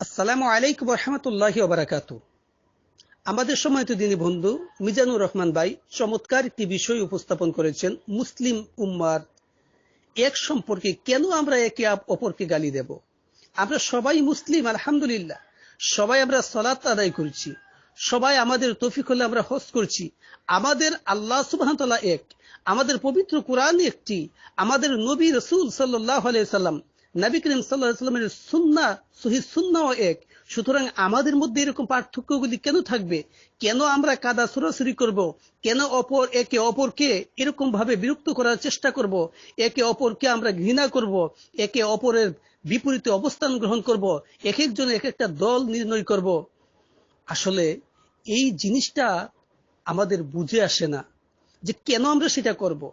আসসালামু আলাইকুম রহমতুল্লাহ বারাকাত। আমাদের সময়ত দিনী বন্ধু মিজানুর রহমান ভাই চমৎকার একটি বিষয় উপস্থাপন করেছেন মুসলিম উম্মার এক সম্পর্কে কেন আমরা একে অপরকে গালি দেব? আমরা সবাই মুসলিম, আলহামদুলিল্লাহ। সবাই আমরা সলাত আদায় করছি। সবাই আমাদের তফিক হলে আমরা হজ করছি। আমাদের আল্লাহ সুবাহ এক, আমাদের পবিত্র কোরআন একটি, আমাদের নবী রসুল সাল্লাহ সাল্লাম নবী করিম সাল্লাহামের সুন্না সহি সুন্নাও এক। সুতরাং আমাদের মধ্যে এরকম পার্থক্যগুলি কেন থাকবে? কেন আমরা কাদা সরাসরি করব? কেন অপর, একে অপরকে এরকম ভাবে বিরক্ত করার চেষ্টা করব? একে অপরকে আমরা ঘৃণা করব? একে অপরের বিপরীতে অবস্থান গ্রহণ করব? এক একজন এক একটা দল নির্ণয় করব? আসলে এই জিনিসটা আমাদের বুঝে আসে না যে কেন আমরা সেটা করব।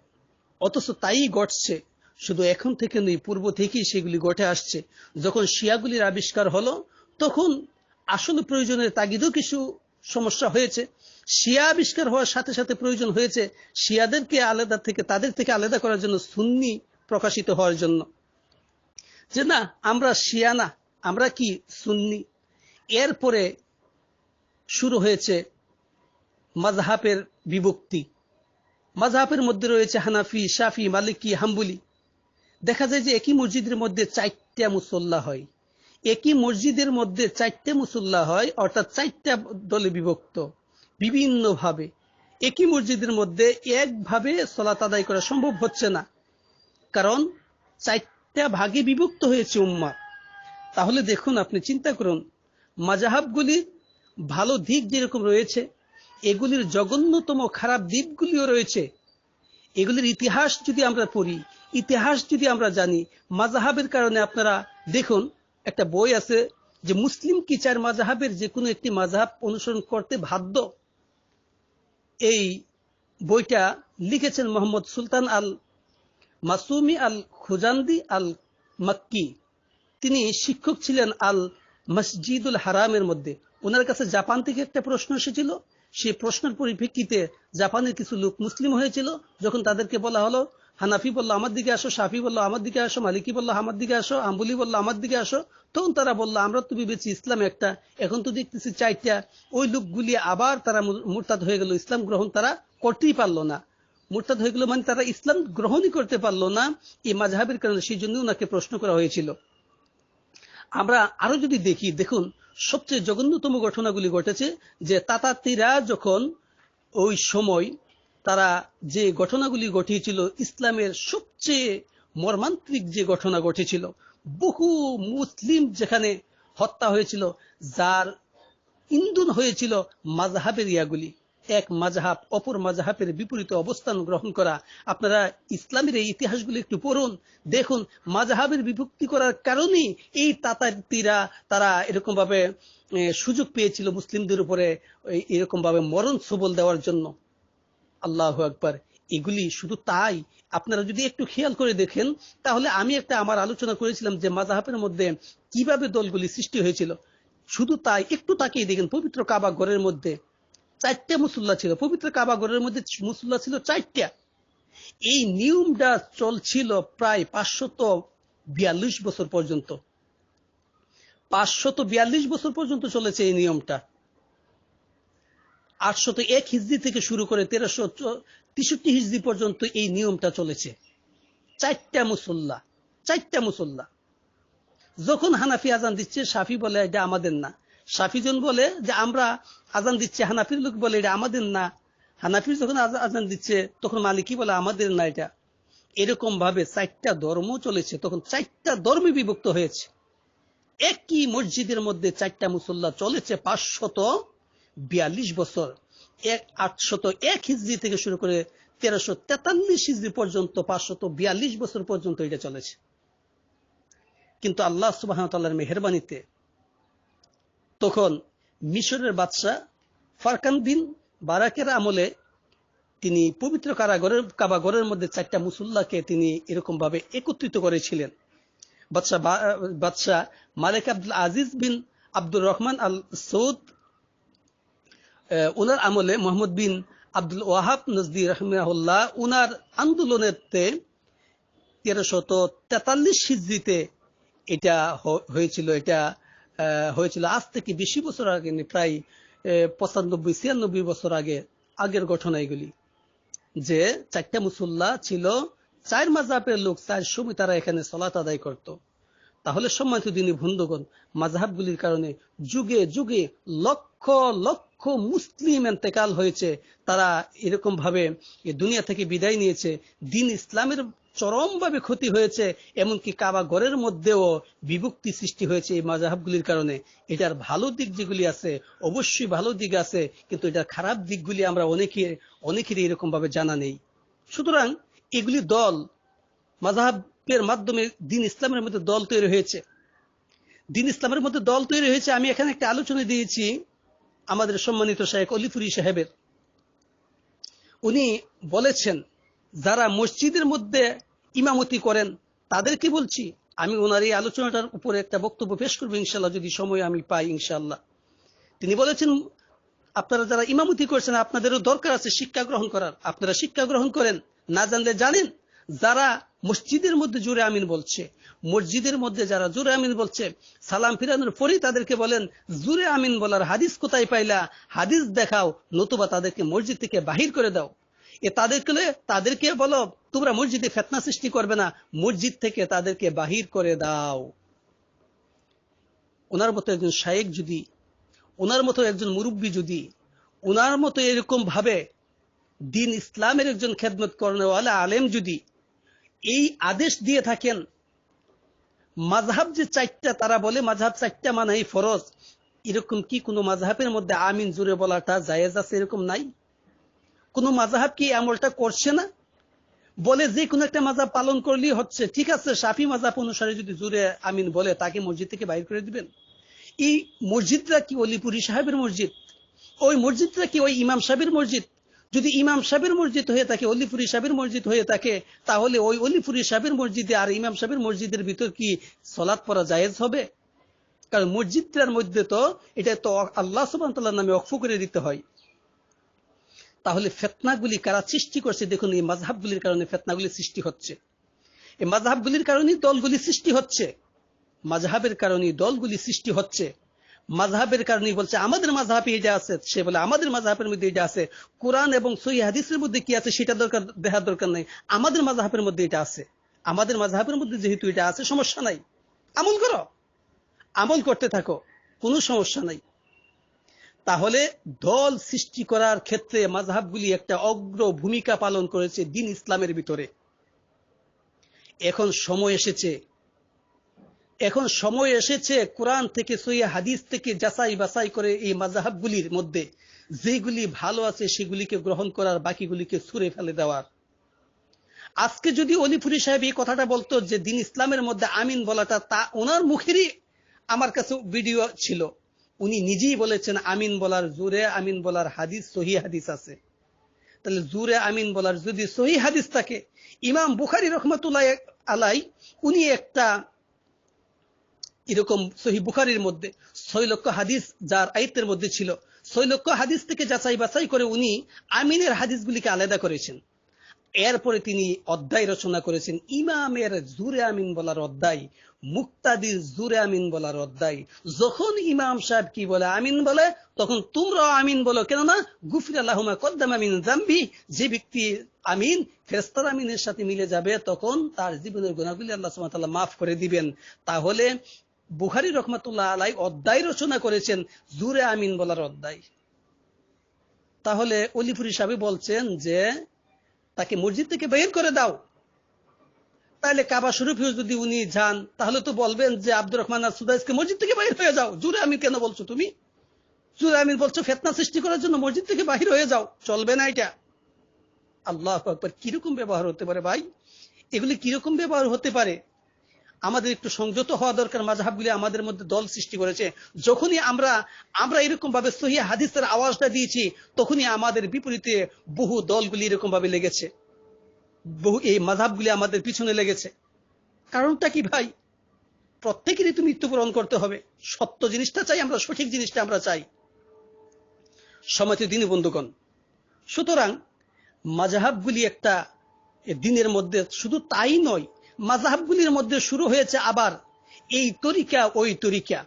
অথচ তাই ঘটছে। শুধু এখন থেকে নয়, পূর্ব থেকেই সেগুলি ঘটে আসছে। যখন শিয়াগুলির আবিষ্কার হলো, তখন আসলে প্রয়োজনের তাগিদও কিছু সমস্যা হয়েছে। শিয়া আবিষ্কার হওয়ার সাথে সাথে প্রয়োজন হয়েছে শিয়াদেরকে আলাদা থেকে, তাদের থেকে আলাদা করার জন্য সুন্নি প্রকাশিত হওয়ার জন্য। যে না, আমরা শিয়া না, আমরা কি সুন্নি? এরপরে শুরু হয়েছে মাজহাবের বিভক্তি। মাজহাবের মধ্যে রয়েছে হানাফি, শাফি, মালিকি, হাম্বুলি। দেখা যায় যে একই মসজিদের মধ্যে চারটা মুসল্লা হয়। একই মসজিদের মধ্যে চারটে মুসল্লা হয়, অর্থাৎ চারটা দলে বিভক্ত, বিভিন্নভাবে। একই মসজিদের মধ্যে একভাবে সলাত আদায় করা সম্ভব হচ্ছে না। কারণ চারটা ভাগে বিভক্ত হয়েছে উম্মা তাহলে দেখুন, আপনি চিন্তা করুন মাজাহাবগুলির ভালো দিক যেরকম রয়েছে, এগুলির জঘন্যতম খারাপ দিকগুলিও রয়েছে। এগুলির ইতিহাস যদি আমরা পড়ি ইতিহাস যদি আমরা জানি মাজাহাবের কারণে আপনারা দেখুন, একটা বই আছে যে মুসলিম কি চার মাজাহাবের যে কোনো একটি মাজাহাব অনুসরণ করতে বাধ্য। এই বইটা লিখেছেন মোহাম্মদ সুলতান আল মাসুমি আল খুজান্দি আল মাক্কি। তিনি শিক্ষক ছিলেন আল মসজিদুল হারামের মধ্যে। ওনার কাছে জাপান থেকে একটা প্রশ্ন এসেছিল। সেই প্রশ্নের পরিপ্রেক্ষিতে জাপানের কিছু লোক মুসলিম হয়েছিল। যখন তাদেরকে বলা হলো হানাফি বলল, আমার দিকে আসো। সাফি বলল, আমার দিকে আসো। মালিকি বলল, আমার দিকে আসো। আম্বুলি বলল, আমার দিকে আসো। তখন তারা বলল, আমরা তো ভেবেছি ইসলাম একটা। এখন তো দেখতেছি চারটা। ওই লোকগুলি আবার তারা মুরতাদ হয়ে গেল। ইসলাম গ্রহণ তারা করতেই পারল না। মুরতাদ হয়ে গেল মানে তারা ইসলাম গ্রহণই করতে পারল না এই মাঝহাবের কারণে। সেই জন্য ওনাকে প্রশ্ন করা হয়েছিল। আমরা আরও যদি দেখি, দেখুন, সবচেয়ে জঘন্যতম ঘটনাগুলি ঘটেছে যে তাতাতিরা যখন ওই সময় তারা যে ঘটনাগুলি ঘটিয়েছিল, ইসলামের সবচেয়ে মর্মান্তিক যে ঘটনা ঘটেছিল, বহু মুসলিম যেখানে হত্যা হয়েছিল, যার ইন্ধন হয়েছিল মাজাহাবের ইয়াগুলি। এক মাজাহাব অপর মাজাহাবের বিপরীতে অবস্থান গ্রহণ করা। আপনারা ইসলামের এই ইতিহাসগুলি একটু পড়ুন, দেখুন মাজাহাবের বিভক্তি করার কারণে এই তাতারিরা তারা এরকম ভাবে সুযোগ পেয়েছিল মুসলিমদের উপরে এরকম ভাবে মরণ সবল দেওয়ার জন্য। আল্লাহ আকবর, এগুলি শুধু তাই? আপনারা যদি একটু খেয়াল করে দেখেন, তাহলে আমি একটা আমার আলোচনা করেছিলাম যে মাজাহাবের মধ্যে কীভাবে দলগুলি সৃষ্টি হয়েছিল। শুধু তাই, একটু তাকিয়ে দেখেন, পবিত্র কাবা ঘরের মধ্যে চারটে মুসল্লা ছিল। পবিত্র কাবা ঘরের মধ্যে মুসল্লা ছিল চারটা। এই নিয়মটা চলছিল প্রায় পাঁচশত বিয়াল্লিশ বছর পর্যন্ত। পাঁচশত বিয়াল্লিশ বছর পর্যন্ত চলেছে এই নিয়মটা। আটশত এক হিজড়ি থেকে শুরু করে তেরোশো তেষট্টি হিজড়ি পর্যন্ত এই নিয়মটা চলেছে। চারটা মুসল্লা চারটা মুসল্লা। যখন হানাফি আজান দিচ্ছে, সাফি বলে, এটা আমাদের না। সাফিজন বলে যে, আমরা আজান দিচ্ছে। হানাফির লোক বলে, এটা আমাদের না। হানাফির যখন আজান দিচ্ছে, তখন মালিকি বলে, আমাদের না এটা। এরকম ভাবে চারটা ধর্ম চলেছে। তখন চারটা ধর্মে বিভক্ত হয়েছে। একই মসজিদের মধ্যে চারটা মুসল্লা চলেছে, পাঁচশত বিয়াল্লিশ বছর। এক আটশত এক হিজড়ি থেকে শুরু করে তেরোশো তেতাল্লিশ হিজড়ি পর্যন্ত, পাঁচশত বিয়াল্লিশ বছর পর্যন্ত এটা চলেছে। কিন্তু আল্লাহ সুবাহ মেহরবানিতে তখন মিশরের বাদশাহ ফারকান বিন বারাকের আমলে তিনি পবিত্র কারাগরের, কাবাগরের মধ্যে চারটা মুসল্লাকে তিনি এরকম ভাবে একত্রিত করেছিলেন। বাদশাহ বাদশাহ মালিক আব্দুল আজিজ বিন আব্দুর রহমান আল সৌদ ওনার আমলে মোহাম্মদ বিন আব্দুল ওয়াহাব নজদি রহমাহুল্লাহ উনার আন্দোলনেতে তেরোশত তেতাল্লিশ হিজড়িতে এটা হয়েছিল এটা হয়েছিল। আজ থেকে বেশি বছর আগে প্রায় পঁচানব্বই, ছিয়ানব্বই বছর আগে, আগের ঘটনা এগুলি। যে চারটা মুসল্লা ছিল, চার মাজাবের লোক, চার সময় তারা এখানে সলাত আদায় করত। তাহলে সম্মানিত দিনী বন্ধুগণ মাঝহাবগুলির কারণে যুগে যুগে লক্ষ লক্ষ মুসলিম এন্তেকাল হয়েছে, তারা এরকম ভাবে দুনিয়া থেকে বিদায় নিয়েছে। দিন ইসলামের চরমভাবে ক্ষতি হয়েছে, এমনকি কাবা ঘরের মধ্যেও বিভক্তি সৃষ্টি হয়েছে এই মাজাহাবগুলির কারণে। এটার ভালো দিক যেগুলি আছে, অবশ্যই ভালো দিক আছে, কিন্তু এটার খারাপ দিকগুলি আমরা অনেকে, অনেকেরই এরকম ভাবে জানা নেই। সুতরাং এগুলি দল মাজাহাবের মাধ্যমে দিন ইসলামের মধ্যে দল তৈরি হয়েছে। দিন ইসলামের মধ্যে দল তৈরি হয়েছে, আমি এখানে একটা আলোচনা দিয়েছি। আমাদের সম্মানিত শাহেক অলিপুরি সাহেবের। উনি বলেছেন, যারা মসজিদের মধ্যে ইমামতি করেন, তাদেরকে বলছি, আমি ওনার এই আলোচনাটার উপরে একটা বক্তব্য পেশ করব ইনশাল্লাহ যদি সময় আমি পাই ইনশাল্লাহ তিনি বলেছেন, আপনারা যারা ইমামতি করছেন, আপনাদেরও দরকার আছে শিক্ষা গ্রহণ করার। আপনারা শিক্ষা গ্রহণ করেন, না জানলে জানেন, যারা মসজিদের মধ্যে জোরে আমিন বলছে। মসজিদের মধ্যে যারা জোরে আমিন বলছে, সালাম ফিরানোর পরেই তাদেরকে বলেন, জোরে আমিন বলার হাদিস কোথায় পাইলা? হাদিস দেখাও, নতুবা তাদেরকে মসজিদ থেকে বাহির করে দাও। এ তাদেরকে তাদেরকে বলো, তোমরা মসজিদে ফেতনা সৃষ্টি করবে না, মসজিদ থেকে তাদেরকে বাহির করে দাও। ওনার মতো একজন শায়েক যদি, ওনার মতো একজন মুরব্বী যদি, ওনার মতো এরকম ভাবে দিন ইসলামের একজন খেদমত করেওয়ালা আলেম যদি এই আদেশ দিয়ে থাকেন মাঝহাব যে চারটা তারা বলে মাঝহাব চারটা মানাই ফরজ। এরকম কি কোনো মাঝহাবের মধ্যে আমিন জুড়ে বলাটা জায়েজ আছে এরকম নাই? কোন মাজাহাব কি আমলটা করছে না? বলে যে কোনো একটা মাজাব পালন করলেই হচ্ছে। ঠিক আছে, সাফি মাজাব অনুসারে যদি জুড়ে আমিন বলে, তাকে মসজিদ থেকে বাইর করে দিবেন। এই মসজিদটা কি অলিপুরি সাহেবের মসজিদ? ওই মসজিদটা কি ওই ইমাম সাহেবের মসজিদ? যদি ইমাম সাহেবের মসজিদ হয়ে থাকে, অলিপুরি সাহেবের মসজিদ হয়ে থাকে, তাহলে ওই অলিপুরি সাহেবের মসজিদে আর ইমাম সাহেবের মসজিদের ভিতর কি সলাৎ পড়া জায়েজ হবে? কারণ মসজিদটার মধ্যে তো এটা তো আল্লাহ সুবাহ নামে অক্ফ করে দিতে হয়। তাহলে ফেতনাগুলি কারা সৃষ্টি করছে? দেখুন, এই মাঝহাবগুলির কারণে ফেতনাগুলি সৃষ্টি হচ্ছে। এই মাঝহাবগুলির কারণে দলগুলি সৃষ্টি হচ্ছে। মাঝহাবের কারণে দলগুলি সৃষ্টি হচ্ছে। মাঝহাবের কারণে বলছে, আমাদের মাঝহাবে এটা আছে। সে বলে, আমাদের মাঝহাবের মধ্যে এটা আছে। কোরআন এবং সই হাদিসের মধ্যে কি আছে সেটা দরকার, দেখার দরকার নাই। আমাদের মাঝহাবের মধ্যে এটা আছে। আমাদের মাঝহাবের মধ্যে যেহেতু এটা আছে, সমস্যা নাই। আমল করো। আমল করতে থাকো, কোনো সমস্যা নাই। তাহলে দল সৃষ্টি করার ক্ষেত্রে মাঝহাবগুলি একটা অগ্র ভূমিকা পালন করেছে দিন ইসলামের ভিতরে। এখন সময় এসেছে এখন সময় এসেছে কোরআন থেকে সইয়া হাদিস থেকে যাচাই বাছাই করে এই মাজাহাবগুলির মধ্যে যেগুলি ভালো আছে সেগুলিকে গ্রহণ করার, বাকিগুলিকে ছুড়ে ফেলে দেওয়ার। আজকে যদি অলিপুরি সাহেব এই কথাটা বলতো যে দিন ইসলামের মধ্যে আমিন বলাটা, তা ওনার মুখেরই আমার কাছে ভিডিও ছিল। উনি নিজেই বলেছেন, আমিন বলার জোরে আমিন বলার হাদিস, সহি হাদিস আছে। তাহলে জুরে আমিন বলার যদি সহি হাদিস থাকে, ইমাম বুখারি রহমতুল্লাহ আলাই উনি একটা এরকম সহি বুখারির মধ্যে, ছয় লক্ষ হাদিস যার আয়ত্তের মধ্যে ছিল, ছয় লক্ষ হাদিস থেকে যাচাই বাছাই করে উনি আমিনের হাদিসগুলিকে আলাদা করেছেন। এরপরে তিনি অধ্যায় রচনা করেছেন, ইমামের জুরে আমিন বলার অধ্যায়, মুক্তাদির জুরে আমিন বলার অধ্যায়। যখন ইমাম সাহেব কি বলে, আমিন বলে, তখন তোমরাও আমিন বলো, কেননা, গুফির আল্লাহমা কদ্দাম আমিন জাম্বি, যে ব্যক্তি আমিন ফেরেস্তার আমিনের সাথে মিলে যাবে, তখন তার জীবনের গুণাগুলি আল্লাহ সুমাতাল্লাহ মাফ করে দিবেন। তাহলে বুখারি রহমতুল্লাহ আলাই অধ্যায় রচনা করেছেন জুরে আমিন বলার অধ্যায়। তাহলে অলিপুরি সাহেব বলছেন যে, তাকে মসজিদ থেকে বের করে দাও। তাহলে কাবা শরীফ যদি উনি যান, তাহলে তো বলবেন যে, আব্দুর রহমান সুদাইসকে মসজিদ থেকে বাহির হয়ে যাও। জুরে আমিন কেন বলছো তুমি? জুরে আমিন বলছো ফেতনা সৃষ্টি করার জন্য মসজিদ থেকে বাহির হয়ে যাও। চলবে না এটা। আল্লাহ আকবর, কীরকম ব্যবহার হতে পারে ভাই? এগুলি কীরকম ব্যবহার হতে পারে? আমাদের একটু সংযত হওয়া দরকার মাঝহাবগুলি আমাদের মধ্যে দল সৃষ্টি করেছে। যখনই আমরা আমরা এরকম ভাবে সহি হাদিসের আওয়াজটা দিয়েছি, তখনই আমাদের বিপরীতে বহু দলগুলি এরকম ভাবে লেগেছে। বহু এই মাঝহাবগুলি আমাদের পিছনে লেগেছে। কারণটা কি ভাই? প্রত্যেকেরই তো মৃত্যুবরণ করতে হবে। সত্য জিনিসটা চাই, আমরা সঠিক জিনিসটা আমরা চাই। সময় দিন বন্ধুগণ, সুতরাং মাজাহাবগুলি একটা দিনের মধ্যে শুধু তাই নয় মাজাহাবগুলির মধ্যে শুরু হয়েছে আবার, এই তরিকা, ওই তরিকা।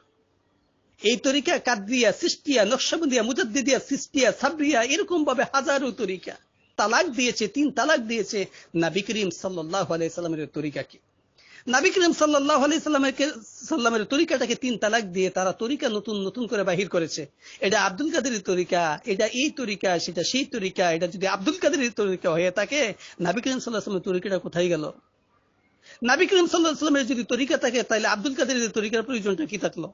এই তরিকা কাদরিয়া সৃষ্টিয়া, নকশাবন্দিয়া, মুজাদ্দিদিয়া, সৃষ্টিয়া, সাবরিয়া এরকম ভাবে হাজারো তরিকা। তালাক দিয়েছে, তিন তালাক দিয়েছে নাবি করিম সাল্লাহ আলাইসাল্লামের তরিকাকে। নাবি করিম সাল্লাহ আলাইসাল্লামের সাল্লামের তরিকাটাকে তিন তালাক দিয়ে তারা তরিকা নতুন নতুন করে বাহির করেছে। এটা আব্দুল কাদের তরিকা, এটা এই তরিকা, সেটা সেই তরিকা, এটা যদি আব্দুল কাদের তরিকা হয়ে থাকে, নাবি করিম সাল্লাহ তরিকাটা কোথায় গেল? নাবি করিম সাল্লাহ যদি তরিকা থাকে, তাহলে আব্দুল কাদের তরিকার প্রয়োজনটা কি থাকল?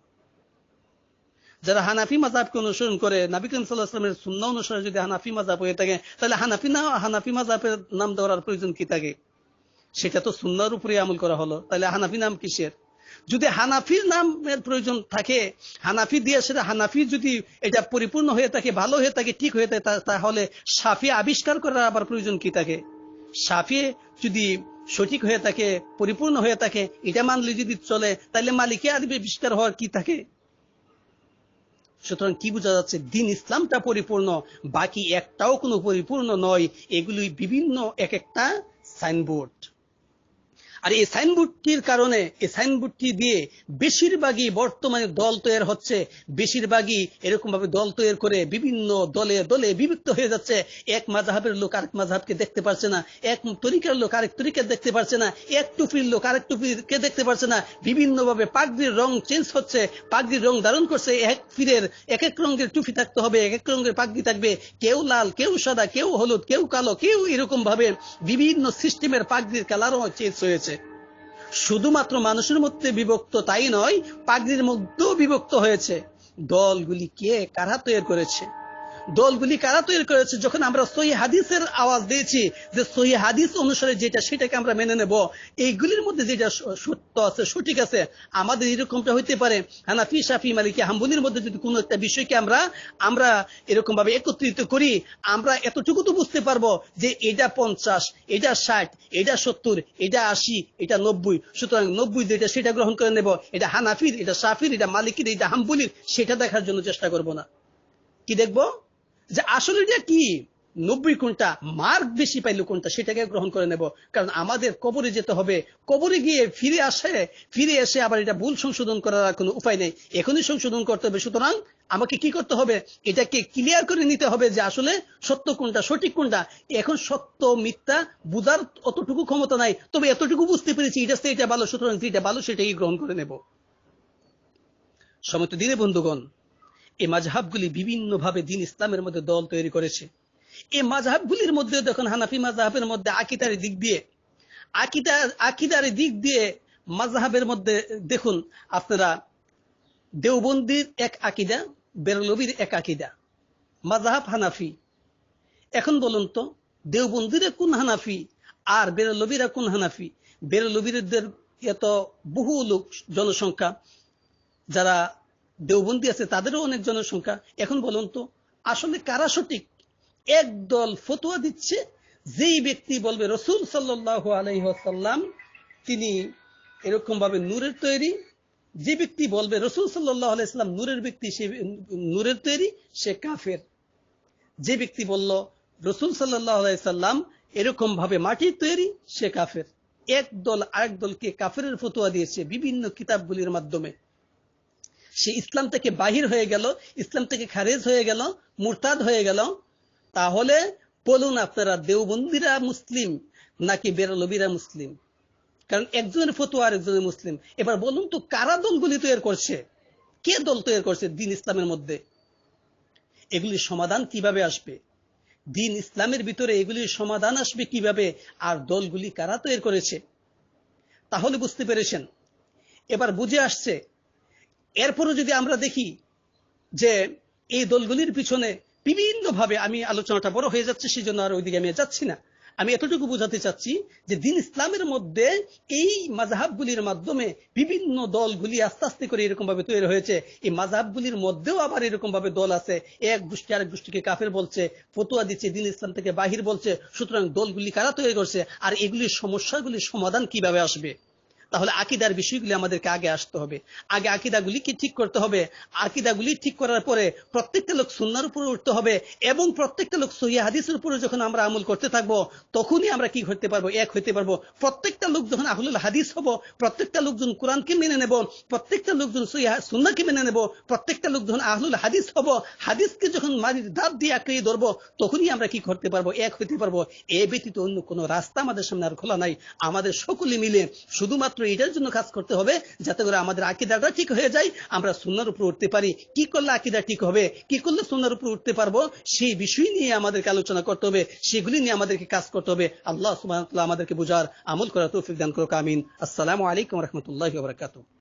যারা হানাফি মাজাবকে অনুসরণ করে, নাবি করিম সাল্লাহ আসলামের শূন্য অনুসারে যদি হানাফি মাজাব হয়ে থাকে, তাহলে হানাফি না, হানাফি মাজাবের নাম দেওয়ার প্রয়োজন কি থাকে? সেটা তো সুন্নার উপরে আমল করা হলো। তাহলে হানাফি নাম কিসের? যদি হানাফির নামের প্রয়োজন থাকে, হানাফি দিয়ে সেটা হানাফি যদি এটা পরিপূর্ণ হয়ে থাকে, ভালো হয়ে থাকে, ঠিক হয়ে থাকে তাহলে সাফি আবিষ্কার করার আবার প্রয়োজন কি থাকে? সাফি যদি সঠিক হয়ে থাকে, পরিপূর্ণ হয়ে থাকে, এটা মানলে যদি চলে তাহলে মালিকে আবিষ্কার হওয়ার কি থাকে? সুতরাং কি বোঝা যাচ্ছে? দিন ইসলামটা পরিপূর্ণ, বাকি একটাও কোনো পরিপূর্ণ নয়। এগুলি বিভিন্ন এক একটা সাইনবোর্ড। আর এই সাইনবোর্ডটির কারণে, এই সাইনবোর্ডটি দিয়ে বেশিরভাগই বর্তমানে দল তৈরি হচ্ছে। বেশিরভাগই এরকম ভাবে দল তৈরি করে বিভিন্ন দলে দলে বিভক্ত হয়ে যাচ্ছে। এক মাঝহাবের লোক আরেক মাঝহাবকে দেখতে পারছে না। এক তরিকার লোক আরেক তরিকা দেখতে পারছে না। এক টুপির লোক আরেক টুপিকে দেখতে পারছে না। বিভিন্ন ভাবে পাগড়ির রং চেঞ্জ হচ্ছে। পাগড়ির রং ধারণ করছে। এক ফিরের এক এক রঙের টুপি থাকতে হবে। এক এক রঙের পাগড়ি থাকবে। কেউ লাল, কেউ সাদা, কেউ হলুদ, কেউ কালো, কেউ এরকম ভাবে বিভিন্ন সিস্টেমের পাগড়ির কালারও চেঞ্জ হয়েছে। শুধুমাত্র মানুষের মধ্যে বিভক্ত তাই নয়, পাগড়ির মধ্যেও বিভক্ত হয়েছে। দলগুলি কে? কারা তৈরি করেছে? দলগুলি কারা তৈরি করেছে? যখন আমরা সহি হাদিসের আওয়াজ দিয়েছি যে সহি হাদিস অনুসারে যেটা সেটাকে আমরা মেনে নেব, এইগুলির মধ্যে যেটা সত্য আছে, সঠিক আছে, আমাদের এরকমটা হইতে পারে। হানাফি সাফি মালিকি, হাম্বুলির মধ্যে যদি কোনো একটা বিষয়কে আমরা আমরা এরকম ভাবে একত্রিত করি, আমরা এতটুকু তো বুঝতে পারব যে এটা পঞ্চাশ, এটা ষাট, এটা সত্তর, এটা আশি, এটা নব্বই। সুতরাং নব্বই যেটা সেটা গ্রহণ করে নেব, এটা হানাফির, এটা সাফির এটা মালিকির, এটা হাম্বুলির, সেটা দেখার জন্য চেষ্টা করব না। কি দেখব? যে আসলে এটা কি? নব্বই কোনটা মার্ক বেশি পাইলো কোনটা সেটাকে গ্রহণ করে নেব। কারণ আমাদের কবরে যেতে হবে। কবরে গিয়ে ফিরে আসে, ফিরে এসে আবার এটা ভুল সংশোধন করার কোনো উপায় নেই। এখনই সংশোধন করতে হবে। সুতরাং আমাকে কি করতে হবে? এটাকে ক্লিয়ার করে নিতে হবে যে আসলে সত্য কোনটা, সঠিক কোনটা। এখন সত্য, মিথ্যা বুঝার অতটুকু ক্ষমতা নাই। তবে এতটুকু বুঝতে পেরেছি এটা এটা ভালো, সুতরাং যেটা ভালো সেটাই গ্রহণ করে নেব। সমত দিনে বন্ধুগণ। এই মাঝহাবগুলি বিভিন্নভাবে দিন ইসলামের মধ্যে দল তৈরি করেছে। এই মাঝহাবগুলির মধ্যে দেখুন হানাফি মাঝহাবের মধ্যে আকিদার দিক দিয়ে, আকিদা, আকিদার দিক দিয়ে মাঝহাবের মধ্যে দেখুন আপনারা, দেওবন্দির এক আকিদা বেরলবির এক আকিদা, মাঝহাব হানাফি। এখন বলুন তো, দেওবন্দিরা কোন হানাফি আর বেরলবিরা কোন হানাফি? বেরলবিরদের এত বহু লোক জনসংখ্যা, যারা দেওবন্দি আছে, তাদেরও অনেক জনসংখ্যা। এখন বলুন তো, আসলে কারা সঠিক? এক দল ফতুয়া দিচ্ছে, যেই ব্যক্তি বলবে রসুল সাল্লাহ আলহ্লাম তিনি এরকম ভাবে নূরের তৈরি। যে ব্যক্তি বলবে রসুল সাল্লাহ আলাইসাল্লাম নূরের ব্যক্তি, সে নূরের তৈরি, সে কাফের। যে ব্যক্তি বলল রসুল সাল্লাহ আলাইসাল্লাম এরকম ভাবে মাটির তৈরি, সে কাফের। এক দল আরেক দলকে কাফের ফতুয়া দিয়েছে বিভিন্ন কিতাবগুলির মাধ্যমে। সে ইসলাম থেকে বাহির হয়ে গেল, ইসলাম থেকে খারেজ হয়ে গেল, মুরতাদ হয়ে গেল। তাহলে বলুন আপনারা, দেওবন্দিরা মুসলিম নাকি বেরলবিরা মুসলিম? কারণ একজনের ফতুয়া আরেকজনের মুসলিম। এবার বলুন তো, কারা দলগুলি তৈরি করছে? কে দল তৈরি করছে দিন ইসলামের মধ্যে? এগুলির সমাধান কীভাবে আসবে? দিন ইসলামের ভিতরে এগুলির সমাধান আসবে কীভাবে? আর দলগুলি কারা তৈরি করেছে? তাহলে বুঝতে পেরেছেন। এবার বুঝে আসছে এরপরও যদি আমরা দেখি যে এই দলগুলির পিছনে বিভিন্নভাবে আমি আলোচনাটা বড় হয়ে যাচ্ছে সেই জন্য আর ওইদিকে আমি যাচ্ছি না। আমি এতটুকু বোঝাতে চাচ্ছি যে দিন ইসলামের মধ্যে এই মাজাহাবগুলির মাধ্যমে বিভিন্ন দলগুলি আস্তে আস্তে করে এরকম ভাবে তৈরি হয়েছে। এই মাজাহাবগুলির মধ্যেও আবার এরকম ভাবে দল আছে। এক গোষ্ঠী আরেক গোষ্ঠীকে কাফের বলছে, ফতুয়া দিচ্ছে, দিন ইসলাম থেকে বাহির বলছে, সুতরাং দলগুলি কারা তৈরি করছে, আর এগুলির সমস্যাগুলির সমাধান কীভাবে আসবে? তাহলে আকিদার বিষয়গুলি আমাদেরকে আগে আসতে হবে। আগে আকিদাগুলিকে ঠিক করতে হবে? আকিদাগুলি ঠিক করার পরে প্রত্যেকটা লোক সুন্নার উপরে উঠতে হবে এবং প্রত্যেকটা লোক সহিয়া হাদিসের উপরে যখন আমরা আমল করতে থাকব, তখনই আমরা কি করতে পারব? এক হইতে পারব। প্রত্যেকটা লোক যখন আহুল হাদিস হব, প্রত্যেকটা লোকজন কোরআনকে মেনে নেব, প্রত্যেকটা লোকজন সহিয়া সুন্নাকে মেনে নেব, প্রত্যেকটা লোক যখন আহলুল হাদিস হব, হাদিসকে যখন মাটির দাঁত দিয়ে আঁকড়িয়ে ধরবো, তখনই আমরা কি করতে পারব? এক হইতে পারব। এ ব্যতীত অন্য কোনো রাস্তা আমাদের সামনে আর খোলা নাই। আমাদের সকলে মিলে শুধুমাত্র এটার জন্য কাজ করতে হবে যাতে করে আমাদের আকিদাটা ঠিক হয়ে যায়, আমরা সুন্নার উপর উঠতে পারি। কি করলে আকিদা ঠিক হবে, কি করলে সুন্নার উপর উঠতে পারব, সেই বিষয় নিয়ে আমাদেরকে আলোচনা করতে হবে, সেগুলি নিয়ে আমাদেরকে কাজ করতে হবে। আল্লাহ সুবাহ আমাদেরকে বোঝার আমল করার তৌফিক দান করুক, আমিন। আসসালামু আলাইকুম রহমতুল্লাহ বারকাতুহ।